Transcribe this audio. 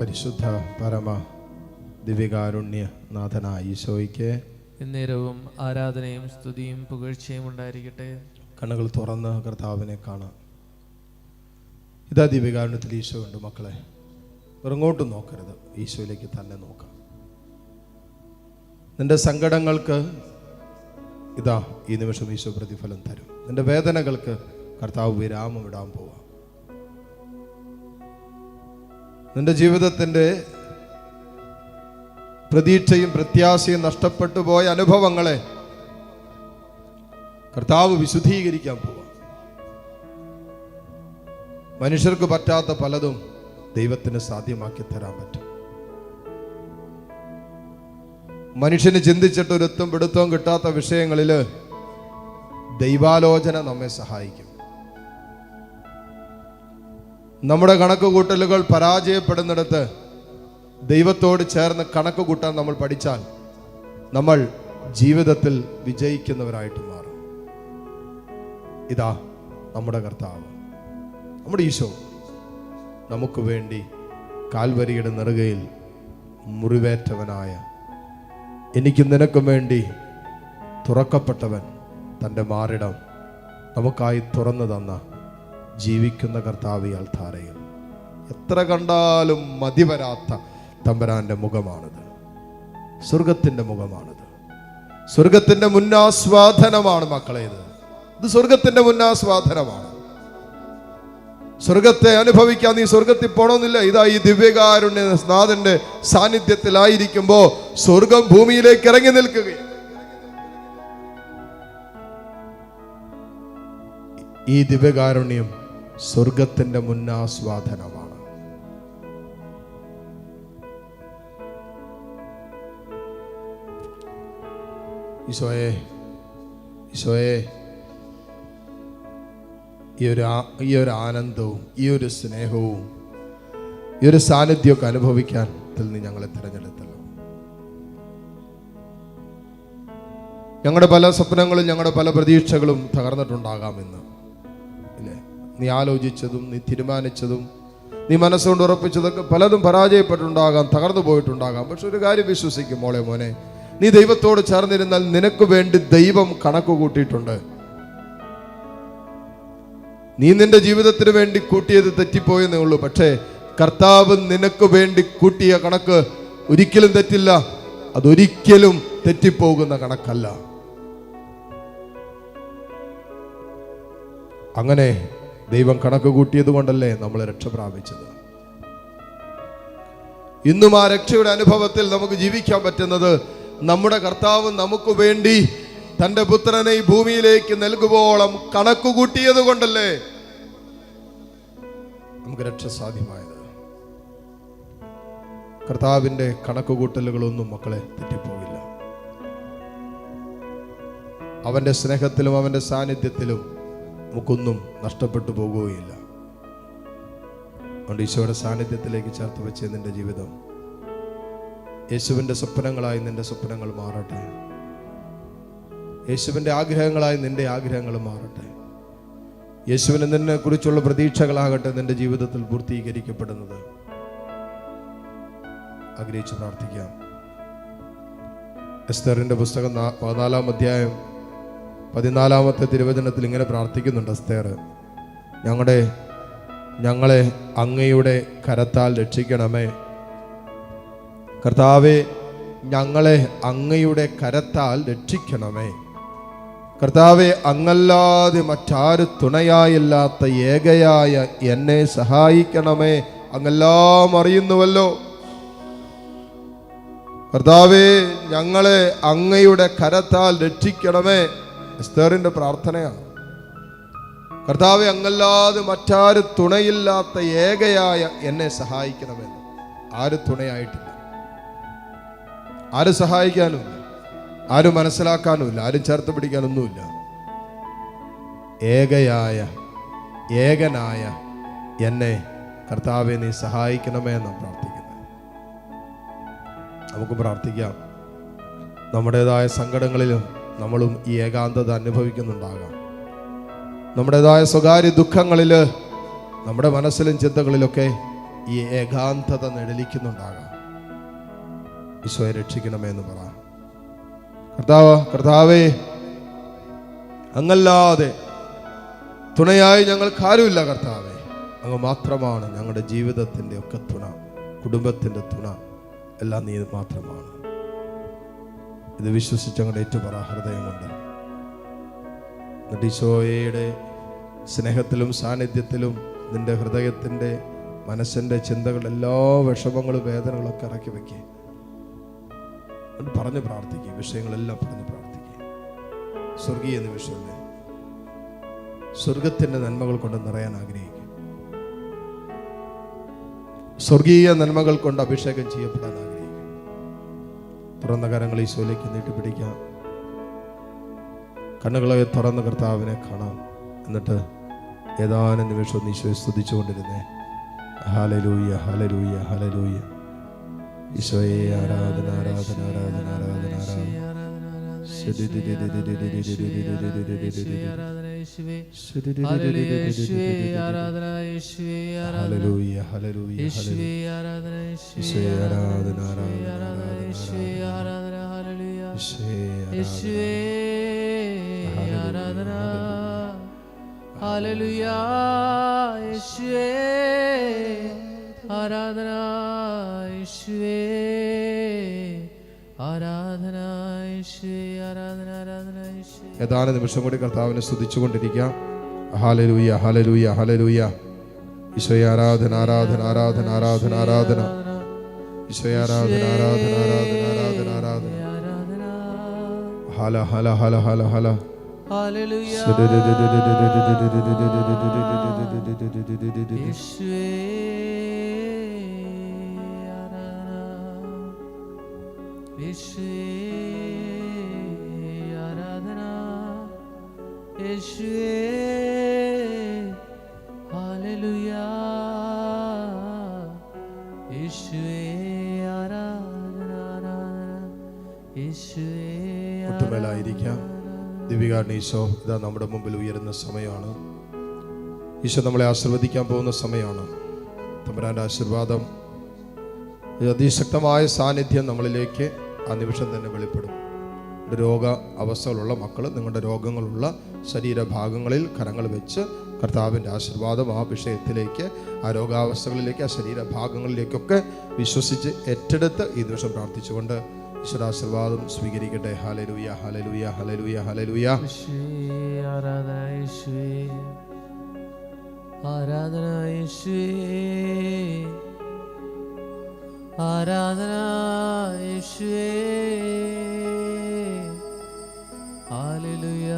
പരിശുദ്ധ പരമ ദിവ്യകാരുണ്യ നാഥനായ ഈശോയ്ക്ക് എന്നേരവും ആരാധനയും സ്തുതിയും പുകഴ്ചയും ഉണ്ടായിരിക്കട്ടെ. കണ്ണുകൾ തുറന്ന് കർത്താവിനെ കാണാം. ഇതാ ദിവ്യകാരുണ്യത്തിൽ ഈശോ ഉണ്ട് മക്കളെ. ഇറങ്ങോട്ട് നോക്കരുത്. ഈശോയിലേക്ക് തന്നെ നോക്കാം. നിന്റെ സങ്കടങ്ങൾക്ക് ഇതാ ഈ നിമിഷം ഈശോ പ്രതിഫലം തരും. നിന്റെ വേദനകൾക്ക് കർത്താവ് വിരാമം ഇടാൻ പോവാം. നിന്റെ ജീവിതത്തിന്റെ പ്രതീക്ഷയും പ്രത്യാശയും നഷ്ടപ്പെട്ടു പോയ അനുഭവങ്ങളെ കർത്താവ് വിശുദ്ധീകരിക്കാൻ പോവാം. മനുഷ്യർക്ക് പറ്റാത്ത പലതും ദൈവത്തിന് സാധ്യമാക്കി തരാൻ പറ്റും. മനുഷ്യന് ചിന്തിച്ചിട്ട് ഒരു എത്തും പിടുത്തവും കിട്ടാത്ത വിഷയങ്ങളിൽ ദൈവാലോചന നമ്മെ സഹായിക്കും. നമ്മുടെ കണക്ക് കൂട്ടലുകൾ പരാജയപ്പെടുന്നിടത്ത് ദൈവത്തോട് ചേർന്ന് കണക്ക് കൂട്ടാൻ നമ്മൾ പഠിച്ചാൽ നമ്മൾ ജീവിതത്തിൽ വിജയിക്കുന്നവരായിട്ട് മാറും. ഇതാ നമ്മുടെ കർത്താവ്. നമ്മുടെ ഈശോ നമുക്ക് വേണ്ടി കാൽവരിയുടെ നെറുകയിൽ മുറിവേറ്റവനായ എനിക്കും നിനക്കും വേണ്ടി തുറക്കപ്പെട്ടവൻ തന്റെ മാറിടം നമുക്കായി തുറന്നു തന്ന ജീവിക്കുന്ന കർത്താവ് ഈ എത്ര കണ്ടാലും മതി വരാത്ത തമ്പരാന്റെ മുഖമാണിത്. സ്വർഗത്തിന്റെ മുഖമാണിത്. സ്വർഗത്തിന്റെ മുന്നാസ്വാദനമാണ് മക്കളെ ഇത് ഇത് സ്വർഗത്തിന്റെ മുന്നാസ്വാദനമാണ്. സ്വർഗത്തെ അനുഭവിക്കാൻ നീ സ്വർഗത്തിൽ പോണമെന്നില്ല ഇതാ ഈ ദിവ്യകാരുണ്യ നാഥന്റെ സാന്നിധ്യത്തിലായിരിക്കുമ്പോ സ്വർഗം ഭൂമിയിലേക്ക് ഇറങ്ങി നിൽക്കുക ഈ ദിവ്യകാരുണ്യം സ്വർഗത്തിന്റെ മുന്നാസ്വാദനമാണ്. ഈശോയെ ഈശോയെ ഈ ഒരു ഈ ഒരു ആനന്ദവും ഈ ഒരു സ്നേഹവും ഈ ഒരു സാന്നിധ്യമൊക്കെ അനുഭവിക്കാൻ നിന്ന് ഞങ്ങളെ തിരഞ്ഞെടുത്തല്ലോ. ഞങ്ങളുടെ പല സ്വപ്നങ്ങളും ഞങ്ങളുടെ പല പ്രതീക്ഷകളും തകർന്നിട്ടുണ്ടാകാം ഇന്ന്. ഇല്ലേ നീ ആലോചിച്ചതും നീ തീരുമാനിച്ചതും നീ മനസ്സുകൊണ്ട് ഉറപ്പിച്ചതൊക്കെ പലതും പരാജയപ്പെട്ടുണ്ടാകാം തകർന്നു പോയിട്ടുണ്ടാകാം. പക്ഷെ ഒരു കാര്യം വിശ്വസിക്കും മോളെ മോനെ. നീ ദൈവത്തോട് ചേർന്നിരുന്നാൽ നിനക്ക് വേണ്ടി ദൈവം കണക്ക് കൂട്ടിയിട്ടുണ്ട്. നീ നിന്റെ ജീവിതത്തിന് വേണ്ടി കൂട്ടിയത് തെറ്റിപ്പോയെന്നേ ഉള്ളൂ. പക്ഷേ കർത്താവ് നിനക്ക് വേണ്ടി കൂട്ടിയ കണക്ക് ഒരിക്കലും തെറ്റില്ല. അതൊരിക്കലും തെറ്റിപ്പോകുന്ന കണക്കല്ല. അങ്ങനെ ദൈവം കണക്ക് കൂട്ടിയത് കൊണ്ടല്ലേ നമ്മൾ രക്ഷ പ്രാപിച്ചത്? ഇന്നും ആ രക്ഷയുടെ അനുഭവത്തിൽ നമുക്ക് ജീവിക്കാൻ പറ്റുന്നത് നമ്മുടെ കർത്താവ് നമുക്ക് വേണ്ടി തന്റെ പുത്രനെ ഈ ഭൂമിയിലേക്ക് നൽകുവോളം കണക്ക് കൂട്ടിയത് കൊണ്ടല്ലേ നമുക്ക് രക്ഷ സാധ്യമായത്? കർത്താവിന്റെ കണക്ക് കൂട്ടലുകളൊന്നും മക്കളെ തെറ്റിപ്പോകില്ല അവന്റെ സ്നേഹത്തിലും അവന്റെ സാന്നിധ്യത്തിലും നമുക്കൊന്നും നഷ്ടപ്പെട്ടു പോകുകയില്ല. അതുകൊണ്ട് ഈശോയുടെ സാന്നിധ്യത്തിലേക്ക് ചേർത്ത് വെച്ച് നിന്റെ ജീവിതം യേശുവിന്റെ സ്വപ്നങ്ങളായി നിന്റെ സ്വപ്നങ്ങൾ മാറട്ടെ. യേശുവിന്റെ ആഗ്രഹങ്ങളായി നിന്റെ ആഗ്രഹങ്ങൾ മാറട്ടെ. യേശുവിനെ നിന്നെ കുറിച്ചുള്ള പ്രതീക്ഷകളാകട്ടെ നിന്റെ ജീവിതത്തിൽ പൂർത്തീകരിക്കപ്പെടുന്നത്. ആഗ്രഹിച്ച് പ്രാർത്ഥിക്കാം. എസ്തറിന്റെ പുസ്തകം പതിനാലാം അധ്യായം പതിനാലാമത്തെ തിരുവചനത്തിൽ ഇങ്ങനെ പ്രാർത്ഥിക്കുന്നുണ്ട് അസ്തേർ. ഞങ്ങളുടെ ഞങ്ങളെ അങ്ങയുടെ കരത്താൽ രക്ഷിക്കണമേ. കർത്താവെ ഞങ്ങളെ അങ്ങയുടെ കരത്താൽ രക്ഷിക്കണമേ. കർത്താവെ അങ്ങല്ലാതെ മറ്റാരും തുണയായില്ലാത്ത ഏകയായ എന്നെ സഹായിക്കണമേ. അങ്ങെല്ലാം അറിയുന്നുവല്ലോ. കർത്താവെ ഞങ്ങളെ അങ്ങയുടെ കരത്താൽ രക്ഷിക്കണമേ. എസ്തേറിന്റെ പ്രാർത്ഥനയാണ്. കർത്താവ് അങ്ങല്ലാതെ മറ്റാര് തുണയില്ലാത്ത ഏകയായ എന്നെ സഹായിക്കണമെന്ന് ആര് തുണയായിട്ടില്ല. ആര് സഹായിക്കാനുമില്ല. ആരും മനസ്സിലാക്കാനുമില്ല. ആരും ചേർത്ത് പിടിക്കാനൊന്നുമില്ല. ഏകയായ ഏകനായ എന്നെ കർത്താവെ നീ സഹായിക്കണമേ എന്നാണ് പ്രാർത്ഥിക്കുന്നത്. നമുക്ക് പ്രാർത്ഥിക്കാം. നമ്മുടേതായ സങ്കടങ്ങളിലും നമ്മളും ഈ ഏകാന്തത അനുഭവിക്കുന്നുണ്ടാകാം. നമ്മുടേതായ സ്വകാര്യ ദുഃഖങ്ങളിൽ നമ്മുടെ മനസ്സിലും ചിന്തകളിലൊക്കെ ഈ ഏകാന്തത നിഴലിക്കുന്നുണ്ടാകാം. ഈശോയെ രക്ഷിക്കണമേ എന്ന് പറ. കർത്താവ് കർത്താവേ അങ്ങല്ലാതെ തുണയായി ഞങ്ങൾക്ക് ആരുമില്ല കർത്താവേ. അങ്ങ് മാത്രമാണ് ഞങ്ങളുടെ ജീവിതത്തിന്റെ ഒക്കെ തുണ കുടുംബത്തിന്റെ തുണ എല്ലാം നീ മാത്രമാണ്. ഇത് വിശ്വസിച്ച് അങ്ങോട്ട് ഏറ്റുപറ ഹൃദയം കൊണ്ട്. സ്നേഹത്തിലും സാന്നിധ്യത്തിലും നിന്റെ ഹൃദയത്തിന്റെ മനസ്സിന്റെ ചിന്തകൾ എല്ലാ വിഷമങ്ങളും വേദനകളൊക്കെ ഇറക്കി വയ്ക്കുക പറഞ്ഞ് പ്രാർത്ഥിക്കുക വിഷയങ്ങളെല്ലാം പറഞ്ഞ് പ്രാർത്ഥിക്കുക സ്വർഗീയ നിമിഷമല്ലേ? സ്വർഗത്തിന്റെ നന്മകൾ കൊണ്ട് നിറയാൻ ആഗ്രഹിക്കുക സ്വർഗീയ നന്മകൾ കൊണ്ട് അഭിഷേകം ചെയ്യപ്പെടാൻ തുറന്ന കരങ്ങൾ ഈശോയിലേക്ക് നീട്ടിപ്പിടിക്കാം. കണ്ണുകളെ തുറന്ന കർത്താവിനെ കാണാം. എന്നിട്ട് ഏതാനും നിമിഷം ഒന്ന് ഈശോയെ സ്തുതിച്ചുകൊണ്ടിരുന്നേ ഹാലലൂയ്യ ഹാലലൂയ്യ ഹാലലൂയ്യ ഈശോയെ ആരാധന ആരാധന ആരാധന ആരാധന ആരാധന. ആരാധന ആരാധന ആരാധന. ആരാധന. യേശുവേ ആരാധന. യേശുവേ ആരാധന യേശുവേ ആരാധന ആരാധന യേശുവേ. ഏതാനും നിമിഷം കൂടി കർത്താവിനെ സ്തുതിച്ചുകൊണ്ടിരിക്കുക ഹാലലൂയ ഹാലലൂയ ഹാലലൂയ ഈശോയെ ആരാധന ആരാധന ആരാധന ആരാധന ആരാധന. ഈശോയെ ആരാധന ആരാധന ആരാധന ആരാധന ആരാധന ആരാധന. Hala hala hala hala hala. Hallelujah. Yeshua. മുട്ടുമേലായിരിക്കാം ദിവികാരൻ Isho ഇതാ നമ്മുടെ മുമ്പിൽ ഉയരുന്ന സമയമാണ്. ഈശോ നമ്മളെ ആശീർവദിക്കാൻ പോകുന്ന സമയമാണ്. തമ്പുരാന്റെ ആശീർവാദം അതിശക്തമായ സാന്നിധ്യം നമ്മളിലേക്ക് ആ നിമിഷം തന്നെ വെളിപ്പെടും. രോഗ അവസ്ഥകളുള്ള മക്കൾ നിങ്ങളുടെ രോഗങ്ങളുള്ള ശരീരഭാഗങ്ങളിൽ കരങ്ങൾ വെച്ച് കർത്താവിന്റെ ആശീർവാദം ആ വിഷയത്തിലേക്ക് ആ രോഗാവസ്ഥകളിലേക്ക് ആ ശരീരഭാഗങ്ങളിലേക്കൊക്കെ വിശ്വസിച്ച് ഏറ്റെടുത്ത് ഈ ദിവസം പ്രാർത്ഥിച്ചുകൊണ്ട് ഈശ്വരാശീർവാദം സ്വീകരിക്കട്ടെ. ഹലലുയ ഹലലുയ ഹലലുയ ഹലലുയ ആരാധന ആരാധന ആരാധന